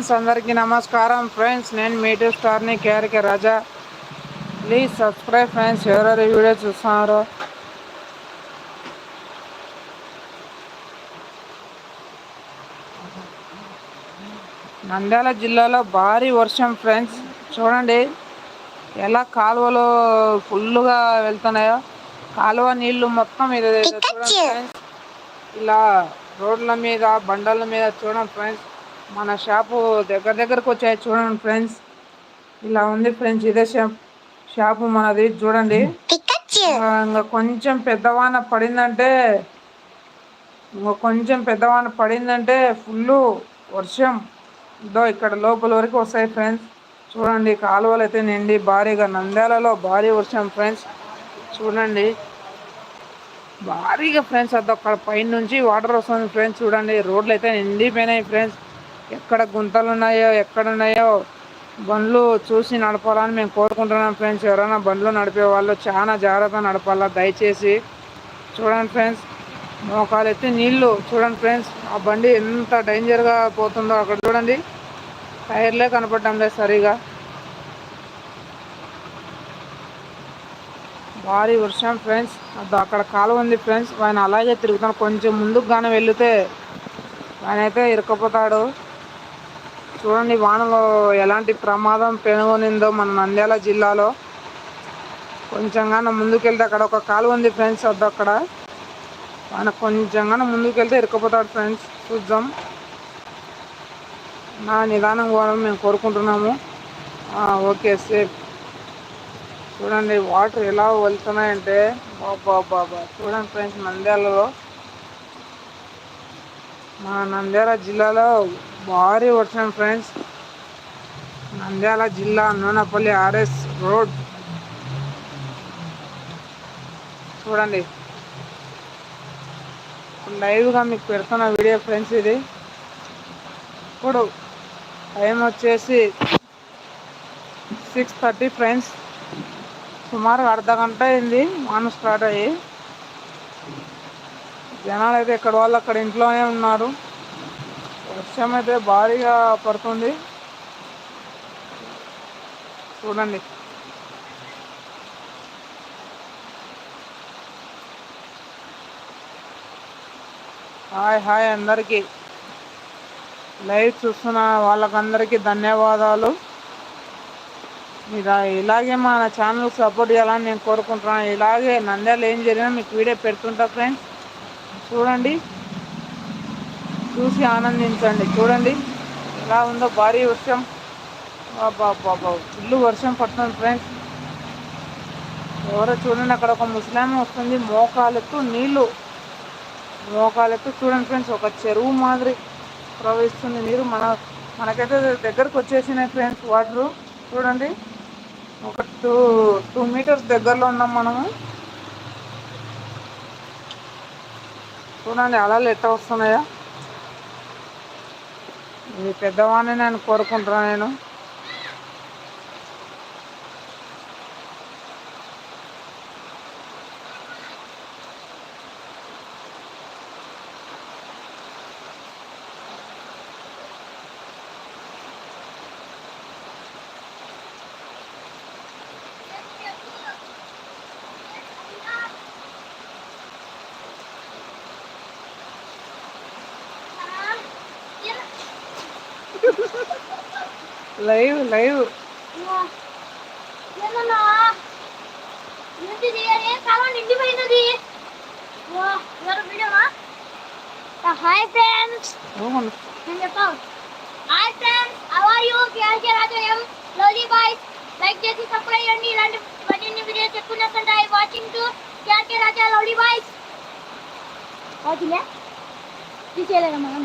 Friends అందరికీ నమస్కారం. Friends నేను మీటు స్టార్ని KRK Raja. Please subscribe friends ఎవరెవరు వీడియో చూస్తున్నారు. నంద్యాల జిల్లాలో భారీ వర్షం ఫ్రెండ్స్. చూడండి ఎలా కాలువలు ఫుల్గా వెళ్తున్నాయో. కాలువ నీళ్ళు మొత్తం ఇది చూడండి ఫ్రెండ్స్. ఇలా రోడ్ల మీద బండల మీద చూడండి ఫ్రెండ్స్. మన షాపు దగ్గర దగ్గరకు వచ్చాయి చూడండి ఫ్రెండ్స్. ఇలా ఉంది ఫ్రెండ్స్ ఇదే షాప్ షాపు మనది చూడండి. ఇంకా కొంచెం పెద్దవాన పడిందంటే ఇంకా కొంచెం పెద్దవాన పడిందంటే ఫుల్ వర్షం. ఇదో ఇక్కడ లోపల వరకు వస్తాయి ఫ్రెండ్స్. చూడండి కాలువలు అయితే నిండి భారీగా నంద్యాలలో భారీ వర్షం ఫ్రెండ్స్. చూడండి. భారీగా ఫ్రెండ్స్ అది అక్కడ పైన నుంచి వాటర్ వస్తుంది ఫ్రెండ్స్. చూడండి రోడ్లు అయితే నిండిపోయినాయి ఫ్రెండ్స్. ఎక్కడ గుంతలు ఉన్నాయో ఎక్కడ ఉన్నాయో బండ్లు చూసి నడపాలని మేము కోరుకుంటున్నాం ఫ్రెండ్స్. ఎవరైనా బండ్లు నడిపే వాళ్ళు చాలా జాగ్రత్తగా నడపాలా? దయచేసి చూడండి ఫ్రెండ్స్. మోకాలు ఎత్తి నీళ్ళు చూడండి ఫ్రెండ్స్. ఆ బండి ఎంత డేంజర్గా పోతుందో అక్కడ చూడండి. టైర్లే కనపడడం లేదు సరిగా. భారీ వర్షం ఫ్రెండ్స్. అక్కడ కాలువ ఉంది ఫ్రెండ్స్. ఆయన అలాగే తిరుగుతాను కొంచెం ముందుకు కానీ వెళితే ఆయన అయితే ఇరుక్కపోతాడు. చూడండి వానలో ఎలాంటి ప్రమాదం పెనుగొనిందో మన నంద్యాల జిల్లాలో. కొంచెంగానే ముందుకెళ్తే అక్కడ ఒక కాలువ ఉంది ఫ్రెండ్స్ వద్ద అక్కడ. వాన కొంచెంగానే ముందుకెళ్తే ఇరుక్కుపోతాడు ఫ్రెండ్స్ చూద్దాం. నా నిదానం పోవాలని మేము కోరుకుంటున్నాము. Okay safe. చూడండి వాటర్ ఎలా వెళ్తున్నాయంటే బాబా బాబా. చూడండి ఫ్రెండ్స్ నంద్యాలలో. మా నంద్యాల జిల్లాలో భారీ వర్షం ఫ్రెండ్స్. నంద్యాల జిల్లా నూనెపల్లి ఆర్ఎస్ రోడ్. చూడండి. లైవ్గా మీకు పెడుతున్న వీడియో ఫ్రెండ్స్ ఇది. ఇప్పుడు టైం వచ్చేసి సిక్స్ థర్టీ ఫ్రెండ్స్. సుమారు అర్ధ గంట అయింది. వాన స్టార్ట్ అయ్యి. జనాలు అయితే ఎక్కడ వాళ్ళు అక్కడ ఇంట్లోనే ఉన్నారు. వర్షం అయితే భారీగా పడుతుంది. చూడండి. హాయ్ హాయ్ అందరికీ. లైవ్ చూస్తున్న వాళ్ళకందరికీ ధన్యవాదాలు. మీరు ఇలాగే మన ఛానల్ సపోర్ట్ చేయాలని నేను కోరుకుంటున్నాను. ఇలాగే నంద్యాలు ఏం జరిగినా మీకు వీడియో పెడుతుంటా ఫ్రెండ్స్. చూడండి. చూసి ఆనందించండి. చూడండి ఎలా ఉందో భారీ వర్షం. బాబా ఫుల్ వర్షం పడుతుంది ఫ్రెండ్స్ ఎవరో చూడండి అక్కడ ఒక ముస్లాం వస్తుంది మోకాలెత్తు నీళ్ళు మోకాలెత్తు చూడండి ఫ్రెండ్స్ ఒక చెరువు మాదిరి ప్రవహిస్తుంది నీరు. మన మనకైతే దగ్గరకు వచ్చేసినాయి ఫ్రెండ్స్ వాటరు. చూడండి ఒక టూ టూ మీటర్స్ దగ్గరలో ఉన్నాం మనము. చూడండి అలలు ఎట్లా వస్తున్నాయా. మీ పెద్దవాడిని నేను కోరుకుంటున్నాను నేను. Live live. Hi friends. నేను చెప్పావు hi friends how are you KRK రాజయం lovely boys. Like చేసి సబ్స్క్రైబ్ చేయండి. ఇలాంటి మరిన్ని వీడియోస్ ఎక్కువ watching to KRK Raja lovely boys. Watching తీసేయలేదా మనం